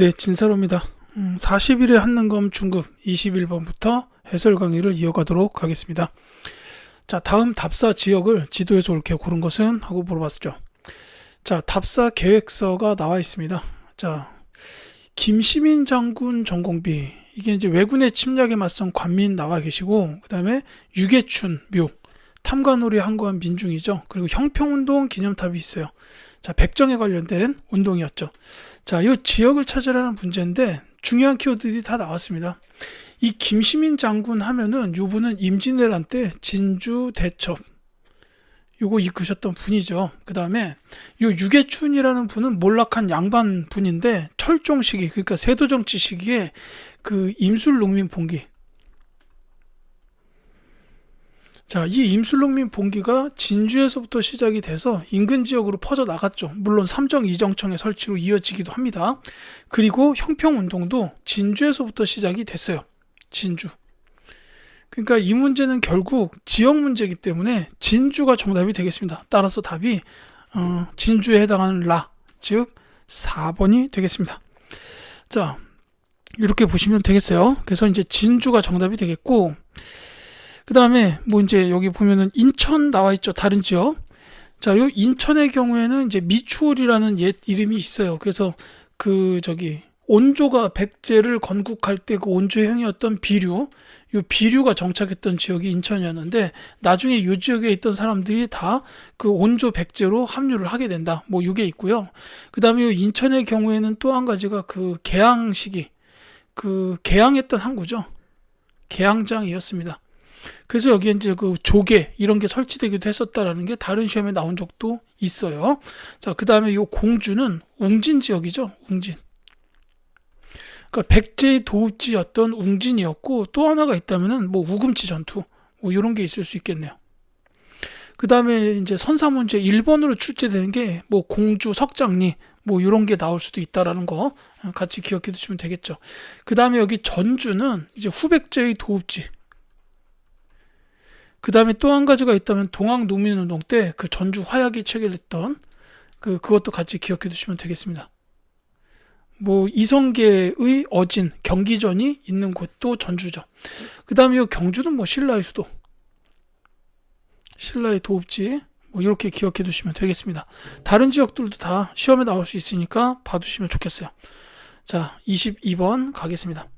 네, 진사로입니다. 음, 40일의 한능검 중급 21번부터 해설 강의를 이어가도록 하겠습니다. 자, 다음 답사 지역을 지도에서 옳게 고른 것은 하고 물어봤죠. 자, 답사 계획서가 나와 있습니다. 자, 김시민 장군 전공비 이게 이제 왜군의 침략에 맞선 관민 나와 계시고 그다음에 유계춘 묘 탐관오리 항거한 민중이죠. 그리고 형평운동 기념탑이 있어요. 자, 백정에 관련된 운동이었죠. 자, 이 지역을 찾으라는 문제인데 중요한 키워드들이 다 나왔습니다. 이 김시민 장군 하면은 요분은 임진왜란 때 진주 대첩 요거 이끄셨던 분이죠. 그 다음에 요 유계춘이라는 분은 몰락한 양반 분인데 철종 시기 그러니까 세도 정치 시기에 그 임술 농민 봉기 자, 이 임술농민 봉기가 진주에서부터 시작이 돼서 인근 지역으로 퍼져 나갔죠. 물론 삼정 이정청의 설치로 이어지기도 합니다. 그리고 형평운동도 진주에서부터 시작이 됐어요. 진주. 그러니까 이 문제는 결국 지역 문제이기 때문에 진주가 정답이 되겠습니다. 따라서 답이 어, 진주에 해당하는 라, 즉 4번이 되겠습니다. 자, 이렇게 보시면 되겠어요. 그래서 이제 진주가 정답이 되겠고 그 다음에 뭐 이제 여기 보면은 인천 나와 있죠. 다른 지역. 자, 요 인천의 경우에는 이제 미추홀이라는 옛 이름이 있어요. 그래서 그 저기 온조가 백제를 건국할 때 그 온조의 형이었던 비류, 요 비류가 정착했던 지역이 인천이었는데 나중에 요 지역에 있던 사람들이 다 그 온조 백제로 합류를 하게 된다. 뭐 요게 있고요. 그다음에 요 인천의 경우에는 또 한 가지가 그 개항 시기, 그 개항했던 항구죠. 개항장이었습니다. 그래서 여기에 이제 그 조개 이런 게 설치되기도 했었다라는 게 다른 시험에 나온 적도 있어요. 자, 그 다음에 요 공주는 웅진 지역이죠. 웅진. 그러니까 백제의 도읍지였던 웅진이었고 또 하나가 있다면은 뭐 우금치 전투 뭐 이런 게 있을 수 있겠네요. 그 다음에 이제 선사 문제 1번으로 출제되는 게 뭐 공주 석장리 뭐 이런 게 나올 수도 있다라는 거 같이 기억해 두시면 되겠죠. 그 다음에 여기 전주는 이제 후백제의 도읍지 그 다음에 또 한 가지가 있다면 동학 농민운동 때 그 전주 화약이 체결 했던 그 그것도 같이 기억해 두시면 되겠습니다. 뭐 이성계의 어진 경기전이 있는 곳도 전주죠. 그 다음에 이 경주는 뭐 신라의 수도, 신라의 도읍지 뭐 이렇게 기억해 두시면 되겠습니다. 다른 지역들도 다 시험에 나올 수 있으니까 봐두시면 좋겠어요. 자, 22번 가겠습니다.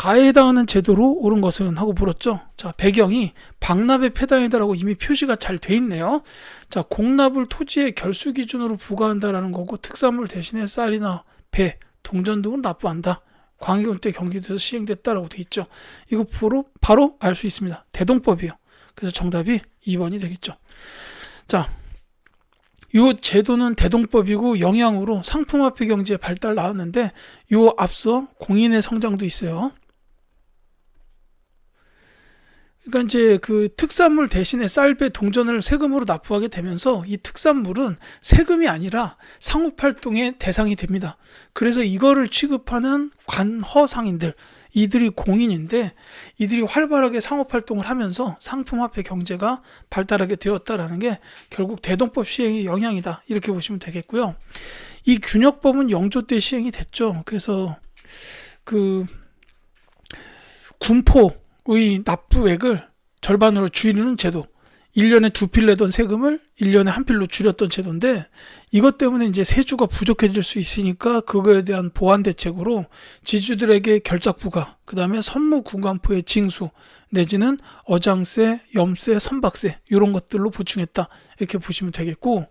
가에 해당하는 제도로 옳은 것은 하고 물었죠. 자, 배경이 박납의 폐단이다라고 이미 표시가 잘 돼 있네요. 자, 공납을 토지의 결수 기준으로 부과한다라는 거고 특산물 대신에 쌀이나 배, 동전 등을 납부한다. 광해군 때 경기도에서 시행됐다라고 돼 있죠. 이거 바로 바로 알 수 있습니다. 대동법이요. 그래서 정답이 2번이 되겠죠. 자, 이 제도는 대동법이고 영향으로 상품화폐 경제의 발달 나왔는데 이 앞서 공인의 성장도 있어요. 그러니까 이제 그 특산물 대신에 쌀배 동전을 세금으로 납부하게 되면서 이 특산물은 세금이 아니라 상업 활동의 대상이 됩니다. 그래서 이거를 취급하는 관허상인들 이들이 공인인데 이들이 활발하게 상업 활동을 하면서 상품 화폐 경제가 발달하게 되었다라는 게 결국 대동법 시행의 영향이다. 이렇게 보시면 되겠고요. 이 균역법은 영조 때 시행이 됐죠. 그래서 그 군포의 납부액을 절반으로 줄이는 제도. 1년에 두 필 내던 세금을 1년에 한 필로 줄였던 제도인데 이것 때문에 이제 세주가 부족해질 수 있으니까 그거에 대한 보완 대책으로 지주들에게 결작 부과, 그다음에 선무 군관포의 징수 내지는 어장세, 염세, 선박세 이런 것들로 보충했다. 이렇게 보시면 되겠고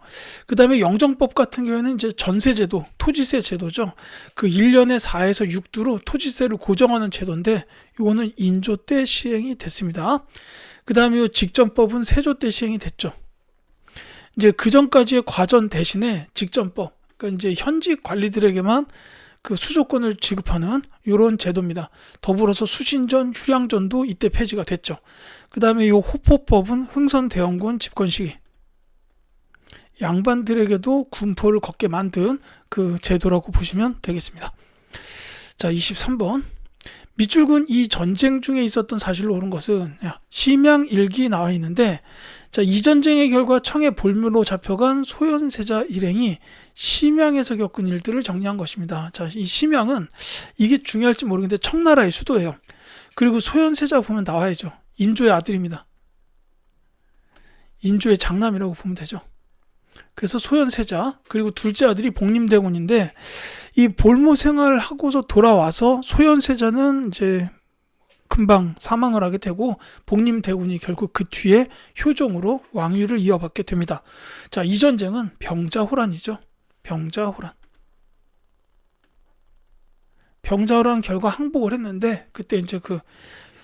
그다음에 영정법 같은 경우에는 이제 전세 제도, 토지세 제도죠. 그 1년에 4에서 6두로 토지세를 고정하는 제도인데 이거는 인조 때 시행이 됐습니다. 그 다음에 직전법은 세조 때 시행이 됐죠. 이제 그 전까지의 과전 대신에 직전법, 그러니까 이제 현직 관리들에게만 그 수조권을 지급하는 이런 제도입니다. 더불어서 수신전, 휴량전도 이때 폐지가 됐죠. 그 다음에 이 호포법은 흥선대원군 집권 시기. 양반들에게도 군포를 걷게 만든 그 제도라고 보시면 되겠습니다. 자, 23번. 밑줄근 이 전쟁 중에 있었던 사실로 오른 것은 야, 심양 일기 나와 있는데 자, 이 전쟁의 결과 청의 볼묘로 잡혀간 소현세자 일행이 심양에서 겪은 일들을 정리한 것입니다. 자, 이 심양은 이게 중요할지 모르겠는데 청나라의 수도예요. 그리고 소현세자 보면 나와야죠. 인조의 아들입니다. 인조의 장남이라고 보면 되죠. 그래서 소현세자 그리고 둘째 아들이 복림대군인데 이 볼모 생활을 하고서 돌아와서 소현세자는 이제 금방 사망을 하게 되고 복림 대군이 결국 그 뒤에 효종으로 왕위를 이어받게 됩니다. 자, 이 전쟁은 병자호란이죠. 병자호란. 병자호란 결과 항복을 했는데 그때 이제 그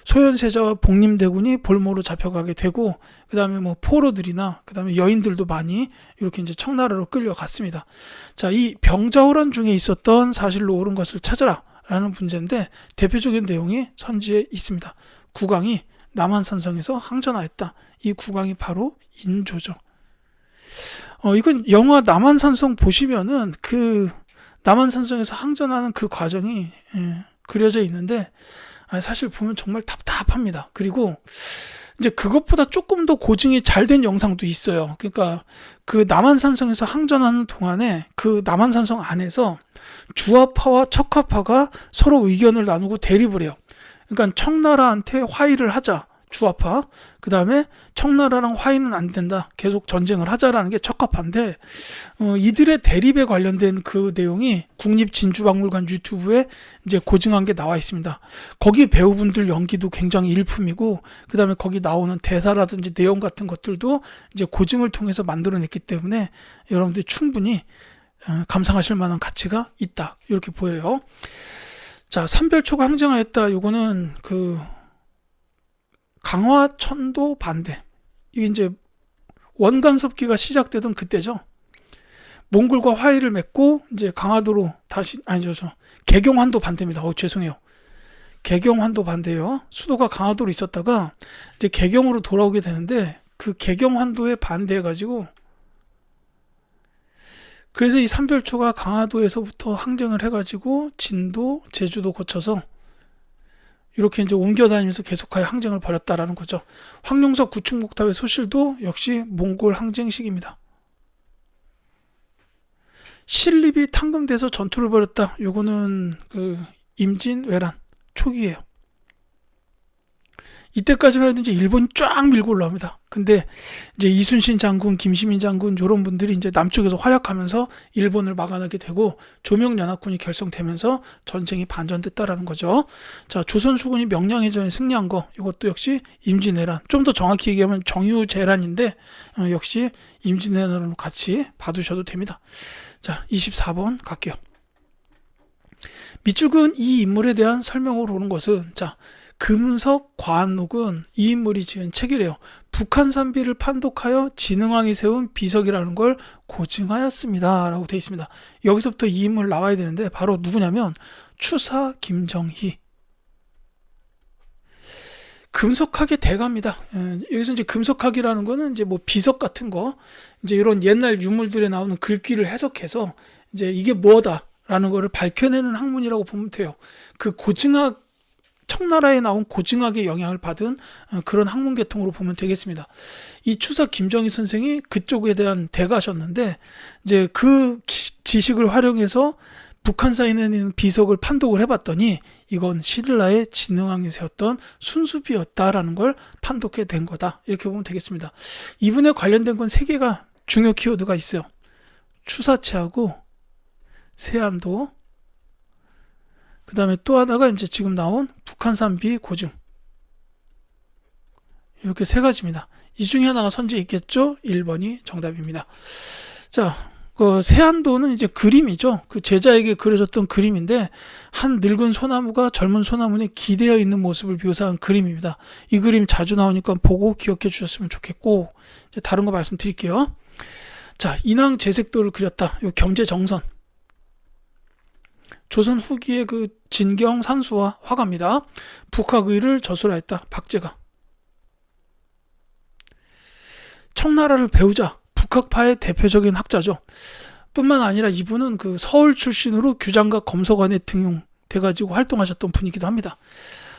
소현세자와 복림대군이 볼모로 잡혀가게 되고 그 다음에 뭐 포로들이나 그 다음에 여인들도 많이 이렇게 이제 청나라로 끌려갔습니다. 자, 이 병자호란 중에 있었던 사실로 옳은 것을 찾아라 라는 문제인데 대표적인 내용이 선지에 있습니다. 국왕이 남한산성에서 항전하였다. 이 국왕이 바로 인조죠. 어, 이건 영화 남한산성 보시면은 그 남한산성에서 항전하는 그 과정이 예, 그려져 있는데 사실 보면 정말 답답합니다. 그리고 이제 그것보다 조금 더 고증이 잘 된 영상도 있어요. 그러니까 그 남한산성에서 항전하는 동안에 그 남한산성 안에서 주화파와 척화파가 서로 의견을 나누고 대립을 해요. 그러니까 청나라한테 화의를 하자. 주화파. 그 다음에 청나라랑 화해는 안 된다. 계속 전쟁을 하자라는 게 척합한데, 어, 이들의 대립에 관련된 그 내용이 국립진주박물관 유튜브에 이제 고증한 게 나와 있습니다. 거기 배우분들 연기도 굉장히 일품이고, 그 다음에 거기 나오는 대사라든지 내용 같은 것들도 이제 고증을 통해서 만들어냈기 때문에 여러분들이 충분히 어, 감상하실 만한 가치가 있다. 이렇게 보여요. 자, 삼별초가 항쟁하였다. 요거는 그 강화천도 반대. 이게 이제 원간섭기가 시작되던 그때죠. 몽골과 화해를 맺고 이제 강화도로 다시 아니죠. 저 개경환도 반대입니다. 어 죄송해요. 개경환도 반대요. 수도가 강화도로 있었다가 이제 개경으로 돌아오게 되는데 그 개경환도에 반대해 가지고 그래서 이 삼별초가 강화도에서부터 항쟁을 해 가지고 진도, 제주도 거쳐서 이렇게 이제 옮겨다니면서 계속하여 항쟁을 벌였다라는 거죠. 황룡석 구축목탑의 소실도 역시 몽골 항쟁식입니다. 신립이 탕금돼서 전투를 벌였다. 요거는 그 임진왜란 초기예요. 이때까지만 해도 이제 일본이 쫙 밀고 올라옵니다. 근데 이제 이순신 장군, 김시민 장군 이런 분들이 이제 남쪽에서 활약하면서 일본을 막아내게 되고 조명연합군이 결성되면서 전쟁이 반전됐다라는 거죠. 자, 조선 수군이 명량해전에 승리한 거 이것도 역시 임진왜란. 좀 더 정확히 얘기하면 정유재란인데 어, 역시 임진왜란으로 같이 봐두셔도 됩니다. 자, 24번 갈게요. 밑줄은 이 인물에 대한 설명으로 오는 것은 자 금석 과한록은 이 인물이 지은 책이래요. 북한 산비를 판독하여 진흥왕이 세운 비석이라는 걸 고증하였습니다. 라고 되어 있습니다. 여기서부터 이 인물 나와야 되는데 바로 누구냐면 추사 김정희. 금속학의 대가입니다. 예, 여기서 이제 금속학이라는 거는 이제 뭐 비석 같은 거, 이제 이런 옛날 유물들에 나오는 글귀를 해석해서 이제 이게 뭐다라는 거를 밝혀내는 학문이라고 보면 돼요. 그 고증학 청나라에 나온 고증학의 영향을 받은 어, 그런 학문 계통으로 보면 되겠습니다. 이 추사 김정희 선생이 그쪽에 대한 대가셨는데 이제 그 지식을 활용해서 북한사에 있는 비석을 판독을 해봤더니 이건 신라의 진흥왕이 세웠던 순수비였다라는 걸 판독해 낸 거다 이렇게 보면 되겠습니다. 이분에 관련된 건 세 개가 중요 키워드가 있어요. 추사체하고 세안도 그 다음에 또 하나가 이제 지금 나온 북한산 비 고증. 이렇게 세 가지입니다. 이 중에 하나가 선지에 있겠죠? 1번이 정답입니다. 자, 그 세안도는 이제 그림이죠. 그 제자에게 그려졌던 그림인데 한 늙은 소나무가 젊은 소나무에 기대어 있는 모습을 묘사한 그림입니다. 이 그림 자주 나오니까 보고 기억해 주셨으면 좋겠고 다른 거 말씀드릴게요. 자, 인왕 제색도를 그렸다. 요 겸재 정선. 조선 후기의 그 진경 산수와 화가입니다. 북학의를 저술하였다. 박제가. 청나라를 배우자. 북학파의 대표적인 학자죠. 뿐만 아니라 이분은 그 서울 출신으로 규장과 검소관에 등용돼 돼가지고 활동하셨던 분이기도 합니다.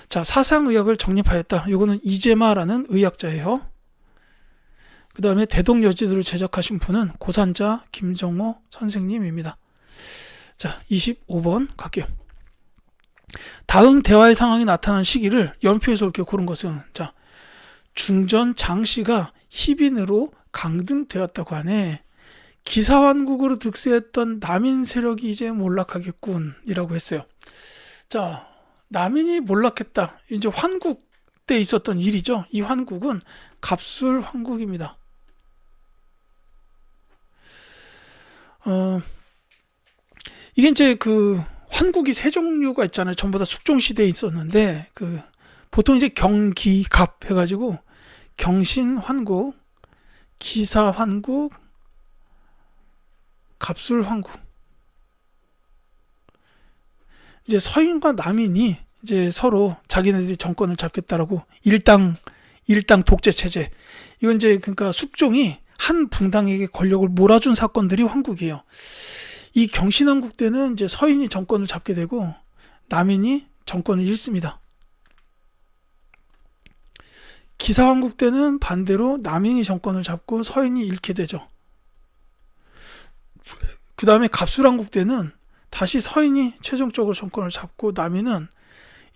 자, 사상의학을 정립하였다. 요거는 이재마라는 의학자예요. 그 다음에 대동여지들을 제작하신 분은 고산자 김정호 선생님입니다. 자, 25번 갈게요. 다음 대화의 상황이 나타난 시기를 연표에서 이렇게 고른 것은 자, 중전 장씨가 희빈으로 강등되었다고 하네. 기사환국으로 득세했던 남인 세력이 이제 몰락하겠군이라고 했어요. 자, 남인이 몰락했다. 이제 환국 때 있었던 일이죠. 이 환국은 갑술 환국입니다. 어, 이게 이제 그 환국이 세 종류가 있잖아요. 전부 다 숙종 시대에 있었는데 그 보통 이제 경기갑 해가지고 경신 환국, 기사 환국, 갑술 환국. 이제 서인과 남인이 이제 서로 자기네들이 정권을 잡겠다라고 일당 일당 독재 체제. 이건 이제 그러니까 숙종이 한 붕당에게 권력을 몰아준 사건들이 황국이에요. 이 경신왕국 때는 이제 서인이 정권을 잡게 되고 남인이 정권을 잃습니다. 기사왕국 때는 반대로 남인이 정권을 잡고 서인이 잃게 되죠. 그 다음에 갑술왕국 때는 다시 서인이 최종적으로 정권을 잡고 남인은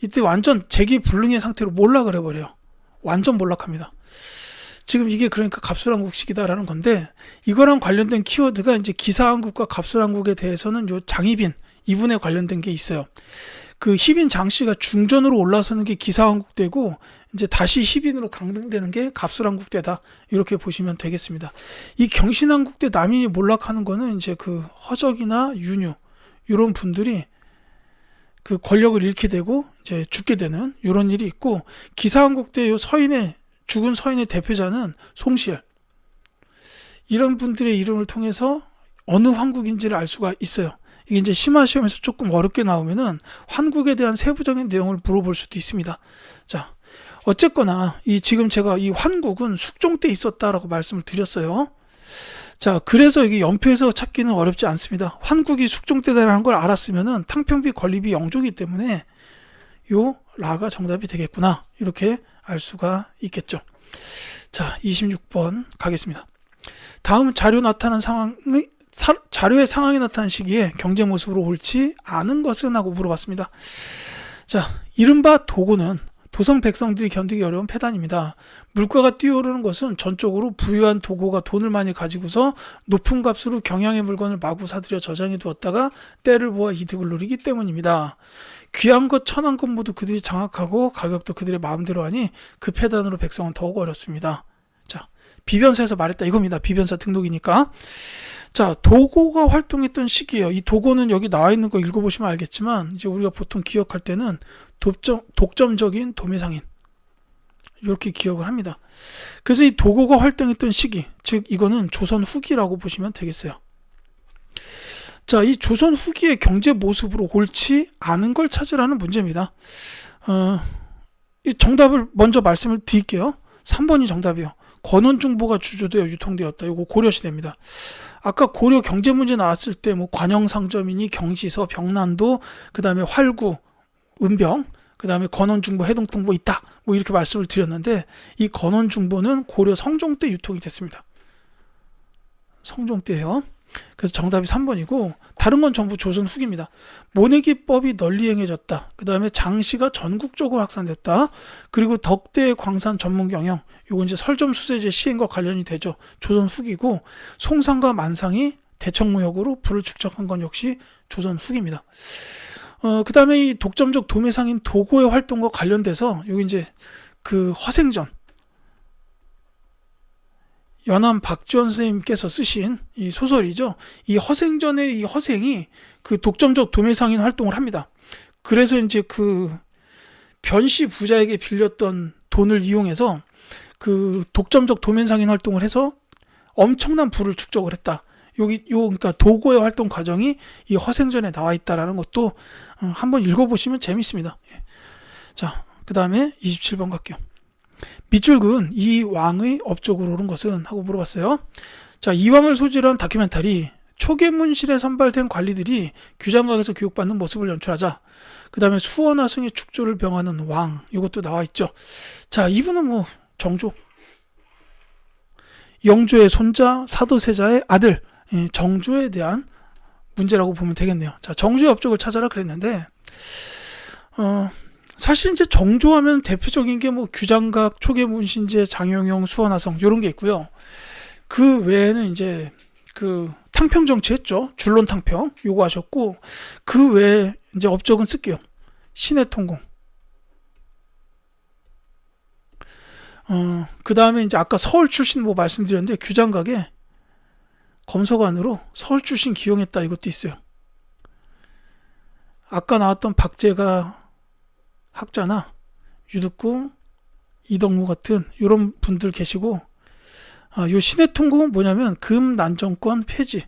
이때 완전 재기 불능의 상태로 몰락을 해버려요. 완전 몰락합니다. 지금 이게 그러니까 갑술왕국식이다라는 건데 이거랑 관련된 키워드가 이제 기사왕국과 갑술왕국에 대해서는 요 장희빈 이분에 관련된 게 있어요. 그 희빈 장씨가 중전으로 올라서는 게 기사왕국 때고 이제 다시 희빈으로 강등되는 게 갑술왕국 때다 이렇게 보시면 되겠습니다. 이 경신왕국 때 남인이 몰락하는 거는 이제 그 허적이나 윤유 이런 분들이 그 권력을 잃게 되고 이제 죽게 되는 이런 일이 있고 기사왕국 때요 서인의 죽은 서인의 대표자는 송시열 이런 분들의 이름을 통해서 어느 황국인지를 알 수가 있어요. 이게 이제 심화 시험에서 조금 어렵게 나오면은 환국에 대한 세부적인 내용을 물어볼 수도 있습니다. 자, 어쨌거나 이 지금 제가 이 환국은 숙종 때 있었다라고 말씀을 드렸어요. 자, 그래서 이게 연표에서 찾기는 어렵지 않습니다. 환국이 숙종 때다라는 걸 알았으면은 탕평비 건립이 영조기 때문에 요 라가 정답이 되겠구나. 이렇게 알 수가 있겠죠. 자, 26번 가겠습니다. 다음 자료 나타난 상황의 사, 자료의 상황이 나타난 시기에 경제 모습으로 옳지 않은 것은 하고 물어봤습니다. 자, 이른바 도고는 도성 백성들이 견디기 어려운 폐단입니다. 물가가 뛰어오르는 것은 전적으로 부유한 도고가 돈을 많이 가지고서 높은 값으로 경양의 물건을 마구 사들여 저장해 두었다가 때를 보아 이득을 노리기 때문입니다. 귀한 것, 천한 것 모두 그들이 장악하고 가격도 그들의 마음대로 하니 그 폐단으로 백성은 더욱 어렵습니다. 자, 비변사에서 말했다 이겁니다. 비변사 등록이니까. 자, 도고가 활동했던 시기예요. 이 도고는 여기 나와 있는 거 읽어보시면 알겠지만 이제 우리가 보통 기억할 때는 독점, 독점적인 도매상인 이렇게 기억을 합니다. 그래서 이 도고가 활동했던 시기, 즉 이거는 조선 후기라고 보시면 되겠어요. 자, 이 조선 후기의 경제 모습으로 옳지 않은 걸 찾으라는 문제입니다. 어, 이 정답을 먼저 말씀을 드릴게요. 3번이 정답이요. 권원중보가 주조되어 유통되었다. 이거 고려시대입니다. 아까 고려 경제 문제 나왔을 때 뭐 관영상점이니 경시서, 병난도, 그 다음에 활구, 은병, 그 다음에 건원중보, 해동통보 있다. 뭐 이렇게 말씀을 드렸는데 이 건원중보는 고려 성종 때 유통이 됐습니다. 성종 때예요. 그래서 정답이 3번이고 다른 건 전부 조선 후기입니다. 모내기법이 널리 행해졌다. 그 다음에 장시가 전국적으로 확산됐다. 그리고 덕대 광산 전문 경영, 요건 이제 설점 수세제 시행과 관련이 되죠. 조선 후기고 송상과 만상이 대청무역으로 불을 축적한 건 역시 조선 후기입니다. 어, 그 다음에 이 독점적 도매상인 도고의 활동과 관련돼서 여기 이제 그 허생전 연암 박지원 선생님께서 쓰신 이 소설이죠. 이 허생전의 이 허생이 그 독점적 도매상인 활동을 합니다. 그래서 이제 그 변씨 부자에게 빌렸던 돈을 이용해서 그 독점적 도매상인 활동을 해서 엄청난 부를 축적을 했다. 여기 요 그러니까 도고의 활동 과정이 이 허생전에 나와 있다라는 것도 어, 한번 읽어보시면 재밌습니다. 예. 자, 그 다음에 27번 갈게요. 밑줄근 이 왕의 업적으로 오른 것은 하고 물어봤어요. 자, 이 왕을 소재로 한 다큐멘터리 초계문실에 선발된 관리들이 규장각에서 교육받는 모습을 연출하자. 그 다음에 수원화성의 축조를 병하는 왕. 이것도 나와 있죠. 자, 이분은 뭐 정조. 영조의 손자, 사도세자의 아들, 예, 정조에 대한 문제라고 보면 되겠네요. 자, 정조의 업적을 찾아라 그랬는데, 어, 사실 이제 정조하면 대표적인 게 뭐 규장각, 초계문신제, 장영영, 수원화성 이런 게 있고요. 그 외에는 이제 그 탕평 정치했죠. 줄론 탕평 요거 하셨고 그 외에 이제 업적은 쓸게요. 신의 통공. 어, 그 다음에 이제 아까 서울 출신 뭐 말씀드렸는데 규장각에 검소관으로 서울 출신 기용했다 이것도 있어요. 아까 나왔던 박재가 학자나 유득구, 이덕무 같은 이런 분들 계시고 아, 요 신의 통곡은 뭐냐면 금 난정권 폐지.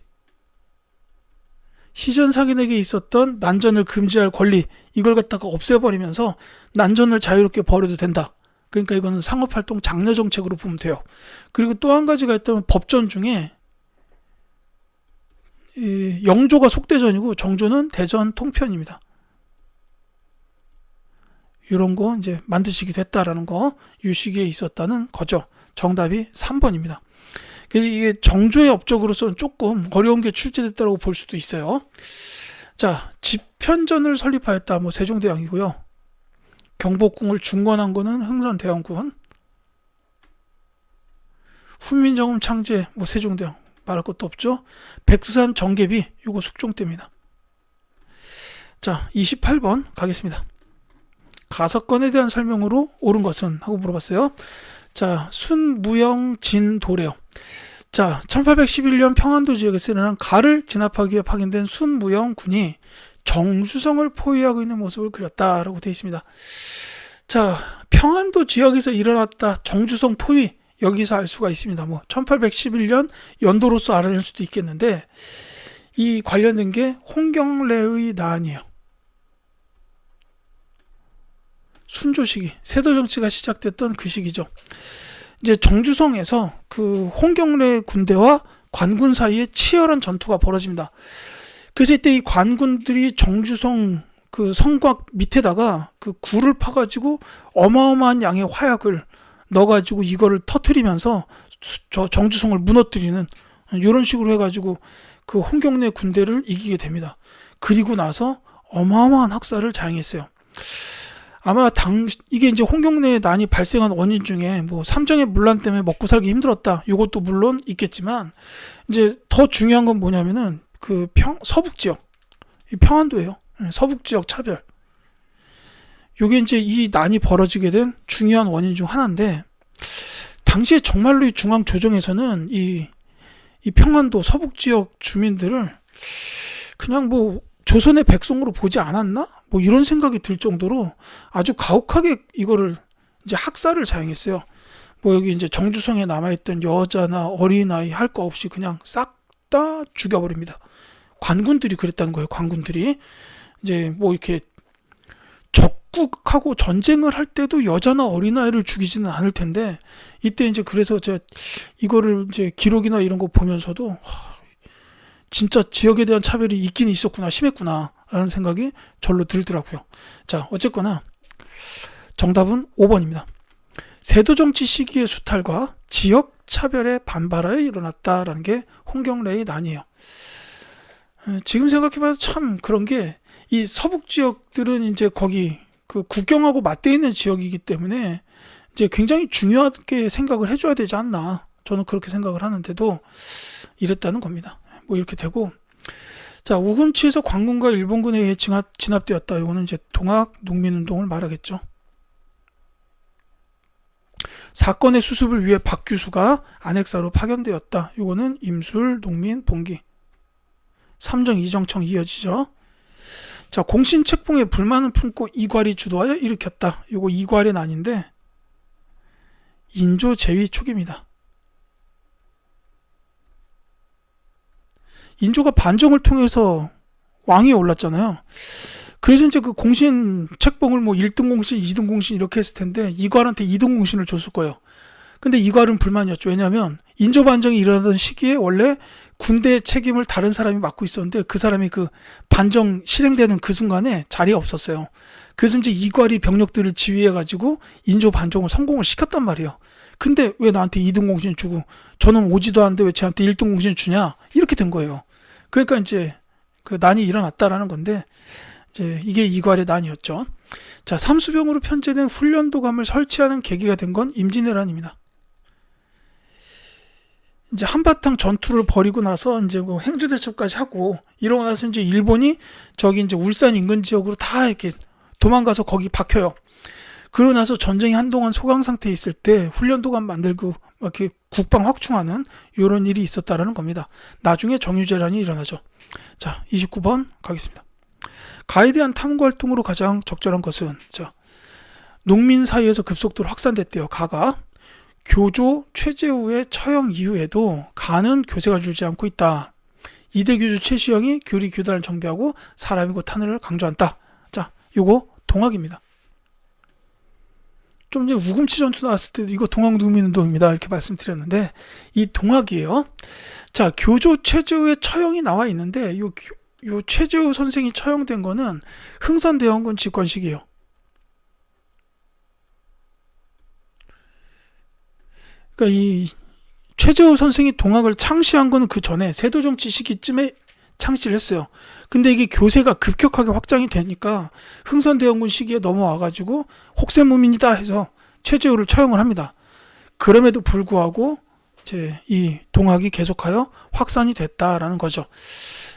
시전 상인에게 있었던 난전을 금지할 권리 이걸 갖다가 없애버리면서 난전을 자유롭게 벌여도 된다. 그러니까 이거는 상업활동 장려 정책으로 보면 돼요. 그리고 또 한 가지가 있다면 법전 중에 이 영조가 속대전이고 정조는 대전 통편입니다. 이런 거 이제 만드시기도 했다라는 거, 이 시기에 있었다는 거죠. 정답이 3번입니다. 그래서 이게 정조의 업적으로서는 조금 어려운 게 출제됐다고 볼 수도 있어요. 자, 집현전을 설립하였다. 뭐 세종대왕이고요. 경복궁을 중건한 거는 흥선대원군. 훈민정음 창제, 뭐 세종대왕 말할 것도 없죠. 백두산 정계비, 요거 숙종 때입니다. 자, 28번 가겠습니다. 가석건에 대한 설명으로 옳은 것은 하고 물어봤어요. 자, 순무영 진도래요. 자, 1811년 평안도 지역에서 일어난 가를 진압하기 위해 파견된 순무영 군이 정수성을 포위하고 있는 모습을 그렸다라고 되어 있습니다. 자, 평안도 지역에서 일어났다 정주성 포위 여기서 알 수가 있습니다. 뭐 1811년 연도로서 알아낼 수도 있겠는데 이 관련된 게 홍경래의 나안이에요. 순조 시기, 세도 정치가 시작됐던 그 시기죠. 이제 정주성에서 그 홍경래 군대와 관군 사이에 치열한 전투가 벌어집니다. 그래서 이때 이 관군들이 정주성 그 성곽 밑에다가 그 굴을 파가지고 어마어마한 양의 화약을 넣어가지고 이거를 터트리면서 저 정주성을 무너뜨리는 이런 식으로 해가지고 그 홍경래 군대를 이기게 됩니다. 그리고 나서 어마어마한 학살을 자행했어요. 아마 당 이게 이제 홍경래 난이 발생한 원인 중에 뭐 삼정의 문란 때문에 먹고 살기 힘들었다. 이것도 물론 있겠지만 이제 더 중요한 건 뭐냐면은 그 평 서북 지역 이 평안도예요. 예, 서북 지역 차별. 요게 이제 이 난이 벌어지게 된 중요한 원인 중 하나인데 당시에 정말로 이 중앙 조정에서는 이, 이 평안도 서북 지역 주민들을 그냥 뭐 조선의 백성으로 보지 않았나? 뭐 이런 생각이 들 정도로 아주 가혹하게 이거를 이제 학살을 자행했어요. 뭐 여기 이제 정주성에 남아있던 여자나 어린아이 할 거 없이 그냥 싹 다 죽여버립니다. 관군들이 그랬다는 거예요. 관군들이 이제 뭐 이렇게 적국하고 전쟁을 할 때도 여자나 어린아이를 죽이지는 않을 텐데 이때 이제 그래서 제 이거를 이제 기록이나 이런 거 보면서도 하, 진짜 지역에 대한 차별이 있긴 있었구나 심했구나 라는 생각이 절로 들더라고요. 자 어쨌거나 정답은 5번입니다. 세도 정치 시기의 수탈과 지역 차별의 반발하에 일어났다라는 게 홍경래의 난이에요. 어, 지금 생각해봐도 참 그런 게 이 서북 지역들은 이제 거기 그 국경하고 맞대 있는 지역이기 때문에 이제 굉장히 중요하게 생각을 해줘야 되지 않나 저는 그렇게 생각을 하는데도 이랬다는 겁니다. 뭐 이렇게 되고 자 우금치에서 관군과 일본군에 의해 진압, 진압되었다. 이거는 이제 동학 농민운동을 말하겠죠. 사건의 수습을 위해 박규수가 안핵사로 파견되었다. 이거는 임술 농민 봉기. 삼정 이정청 이어지죠. 자, 공신 책봉에 불만을 품고 이괄이 주도하여 일으켰다. 요거 이괄은 아닌데 인조 제위 초기입니다. 인조가 반정을 통해서 왕이 올랐잖아요. 그래서 이제 그 공신 책봉을 뭐 1등 공신, 2등 공신 이렇게 했을 텐데 이괄한테 2등 공신을 줬을 거예요. 근데 이괄은 불만이었죠. 왜냐하면 인조 반정이 일어나던 시기에 원래 군대 책임을 다른 사람이 맡고 있었는데 그 사람이 그 반정 실행되는 그 순간에 자리에 없었어요. 그래서 이제 이괄이 병력들을 지휘해 가지고 인조 반정을 성공을 시켰단 말이에요. 근데 왜 나한테 2등 공신 주고 저는 오지도 않는데 왜 쟤한테 1등 공신 주냐? 이렇게 된 거예요. 그러니까 이제 그 난이 일어났다라는 건데 이제 이게 이괄의 난이었죠. 자, 삼수병으로 편제된 훈련도감을 설치하는 계기가 된 건 임진왜란입니다. 이제 한바탕 전투를 벌이고 나서 이제 그 행주 대첩까지 하고 이러고 나서 이제 일본이 저기 이제 울산 인근 지역으로 다 이렇게 도망가서 거기 박혀요. 그러고 나서 전쟁이 한동안 소강 상태에 있을 때 훈련도감 만들고 막 이렇게 국방 확충하는 이런 일이 있었다라는 겁니다. 나중에 정유재란이 일어나죠. 자, 29번 가겠습니다. 가에 대한 탐구 활동으로 가장 적절한 것은 자, 농민 사이에서 급속도로 확산됐대요. 가가 교조 최재우의 처형 이후에도 가는 교세가 줄지 않고 있다. 이대 교주 최시영이 교리 교단을 정비하고 사람이고 하늘을 강조한다. 자, 요거 동학입니다. 좀 전에 우금치 전투 나왔을 때도 이거 동학 농민운동입니다. 이렇게 말씀드렸는데 이 동학이에요. 자, 교조 최재우의 처형이 나와 있는데 요, 교- 요 최재우 선생이 처형된 거는 흥선대원군 집권식이에요. 그러니까 이 최재우 선생이 동학을 창시한 거는 그 전에 세도정치 시기쯤에 창시를 했어요. 근데 이게 교세가 급격하게 확장이 되니까 흥선대원군 시기에 넘어와가지고 혹세무민이다 해서 최재우를 처형을 합니다. 그럼에도 불구하고 이제 이 동학이 계속하여 확산이 됐다라는 거죠.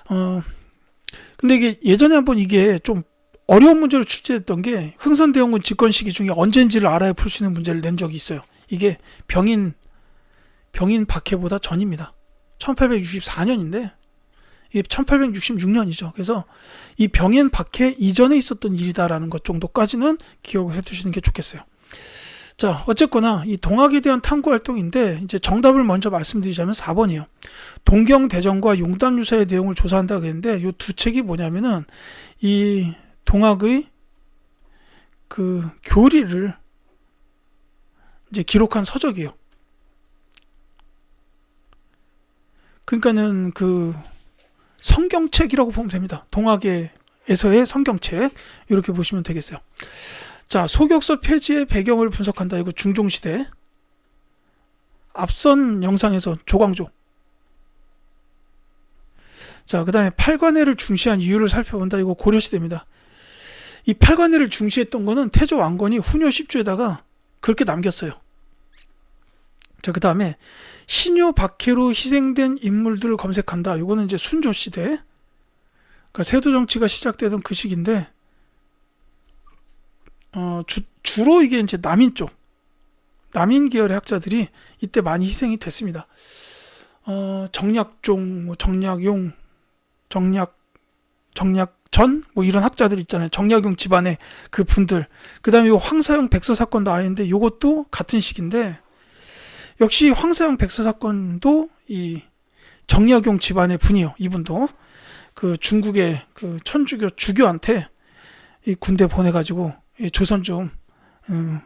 어, 근데 이게 예전에 한번 이게 좀 어려운 문제를 출제했던 게 흥선대원군 집권 시기 중에 언젠지를 알아야 풀 수 있는 문제를 낸 적이 있어요. 이게 병인 병인 박해보다 전입니다. 1864년인데 이게 1866년이죠. 그래서 이 병인 박해 이전에 있었던 일이다라는 것 정도까지는 기억을 해두시는 게 좋겠어요. 자, 어쨌거나 이 동학에 대한 탐구 활동인데 이제 정답을 먼저 말씀드리자면 4번이에요. 동경대전과 용담유사의 내용을 조사한다 그랬는데 이 두 책이 뭐냐면은 이 동학의 그 교리를 이제 기록한 서적이에요. 그러니까는 그 성경책이라고 보면 됩니다. 동학에서의 성경책 이렇게 보시면 되겠어요. 자, 소격서 폐지의 배경을 분석한다. 이거 중종시대. 앞선 영상에서 조광조. 자, 그 다음에 팔관회를 중시한 이유를 살펴본다. 이거 고려시대입니다. 이 팔관회를 중시했던 거는 태조 왕건이 훈요 10조에다가 그렇게 남겼어요. 자, 그 다음에 신유 박해로 희생된 인물들을 검색한다. 이거는 이제 순조 시대. 그러니까 세도 정치가 시작되던 그 시기인데, 어, 주, 주로 이게 이제 남인 쪽, 남인 계열의 학자들이 이때 많이 희생이 됐습니다. 어, 정약종, 뭐 정약용, 정약, 정약전, 뭐 이런 학자들 있잖아요. 정약용 집안의 그 분들. 그 다음에 요 황사용 백서 사건 나왔는데 요것도 같은 시기인데, 역시 황사영 백서 사건도 이 정약용 집안의 분이요. 이분도 그 중국의 그 천주교 주교한테 이 군대 보내가지고 이 조선 좀 음,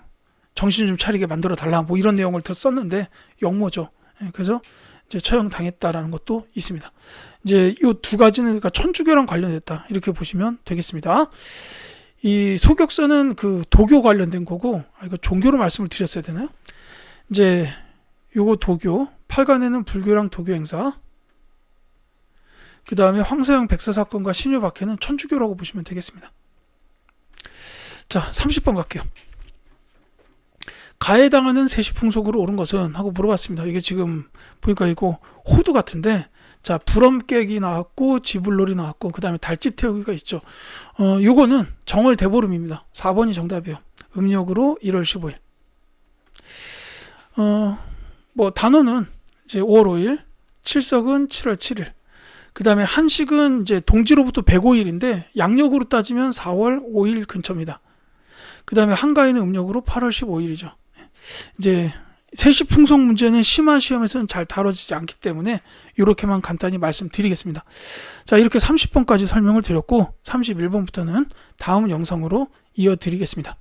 정신 좀 차리게 만들어 달라 뭐 이런 내용을 더 썼는데 역모죠. 예, 그래서 이제 처형 당했다라는 것도 있습니다. 이제 이 두 가지는 그러니까 천주교랑 관련됐다 이렇게 보시면 되겠습니다. 이 소격서는 그 도교 관련된 거고 아, 이거 종교로 말씀을 드렸어야 되나요? 이제 요거 도교, 팔관에는 불교랑 도교 행사. 그 다음에 황사영 백서 사건과 신유 박해는 천주교라고 보시면 되겠습니다. 자, 30번 갈게요. 가해당하는 세시풍속으로 옳은 것은 하고 물어봤습니다. 이게 지금 보니까 이거 호두 같은데 자 불엄깨기 나왔고 지불놀이 나왔고 그 다음에 달집 태우기가 있죠. 어 요거는 정월 대보름입니다. 4번이 정답이에요. 음력으로 1월 15일. 어 뭐 단어는 이제 5월 5일, 칠석은 7월 7일. 그 다음에 한식은 이제 동지로부터 105일인데 양력으로 따지면 4월 5일 근처입니다. 그 다음에 한가위는 음력으로 8월 15일이죠. 이제 세시 풍속 문제는 심화 시험에서는 잘 다뤄지지 않기 때문에 이렇게만 간단히 말씀드리겠습니다. 자, 이렇게 30번까지 설명을 드렸고 31번부터는 다음 영상으로 이어드리겠습니다.